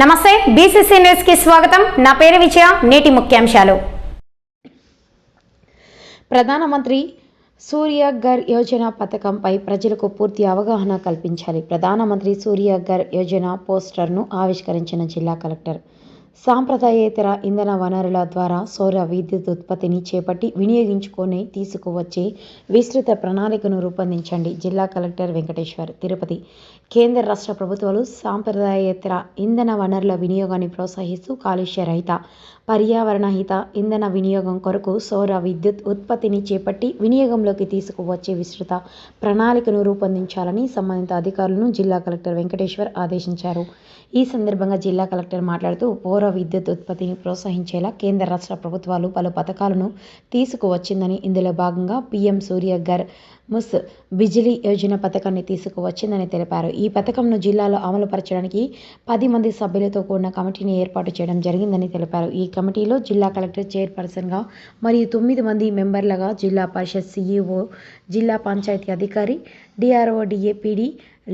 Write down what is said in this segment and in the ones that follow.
నమస్తే బీసీసీ న్యూస్కి స్వాగతం. నా పేరు విజయ నేటి ముఖ్యాంశాలు. ప్రధానమంత్రి సూర్యఘర్ యోజన పథకంపై ప్రజలకు పూర్తి అవగాహన కల్పించాలి. ప్రధానమంత్రి సూర్యఘర్ యోజన పోస్టర్ను ఆవిష్కరించిన జిల్లా కలెక్టర్ సాంప్రదాయేతర ఇంధన వనరుల ద్వారా సౌర విద్యుత్ ఉత్పత్తిని చేపట్టి వినియోగించుకొని తీసుకువచ్చే విస్తృత ప్రణాళికను రూపొందించండి జిల్లా కలెక్టర్ వెంకటేశ్వర్. తిరుపతి కేంద్ర రాష్ట్ర ప్రభుత్వాలు సాంప్రదాయేతర ఇంధన వనరుల వినియోగాన్ని ప్రోత్సహిస్తూ కాలుష్య రహిత పర్యావరణ హిత ఇంధన వినియోగం కొరకు సౌర విద్యుత్ ఉత్పత్తిని చేపట్టి వినియోగంలోకి తీసుకువచ్చే విస్తృత ప్రణాళికను రూపొందించాలని సంబంధిత అధికారులను జిల్లా కలెక్టర్ వెంకటేశ్వర్ ఆదేశించారు. ఈ సందర్భంగా జిల్లా కలెక్టర్ మాట్లాడుతూ సౌర విద్యుత్ ఉత్పత్తిని ప్రోత్సహించేలా కేంద్ర రాష్ట్ర ప్రభుత్వాలు పలు పథకాలను తీసుకువచ్చిందని ఇందులో భాగంగా పీఎం సూర్య ఘర్ ముస్ బిజిలీ యోజన పథకాన్ని తీసుకువచ్చిందని తెలిపారు. ఈ పథకంను జిల్లాలో అమలుపరచడానికి పది మంది సభ్యులతో కూడిన కమిటీని ఏర్పాటు చేయడం జరిగిందని తెలిపారు. ఈ కమిటీలో జిల్లా కలెక్టర్ చైర్పర్సన్గా మరియు తొమ్మిది మంది మెంబర్లుగా జిల్లా పరిషత్ సీఈఓ జిల్లా పంచాయతీ అధికారి DRO DAPD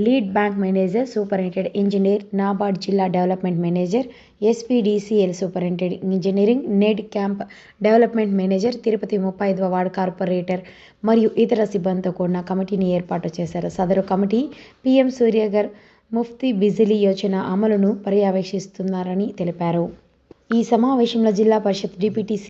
lead bank manager superintendent engineer NABARD జిల్లా development manager SPDCL superintendent engineering NEDCAP development manager Tirupati ముప్పై ఐదవ వార్డు కార్పొరేటర్ మరియు ఇతర సిబ్బంది సహకారంతో కూడిన కమిటీని ఏర్పాటు చేశారు. సదరు కమిటీ పీఎం సూర్యగర్ ముఫ్తీ బిజిలీ యోజన అమలును పర్యవేక్షిస్తున్నారని తెలిపారు. ఈ సమావేశంలో జిల్లా పరిషత్ డిప్యూటీ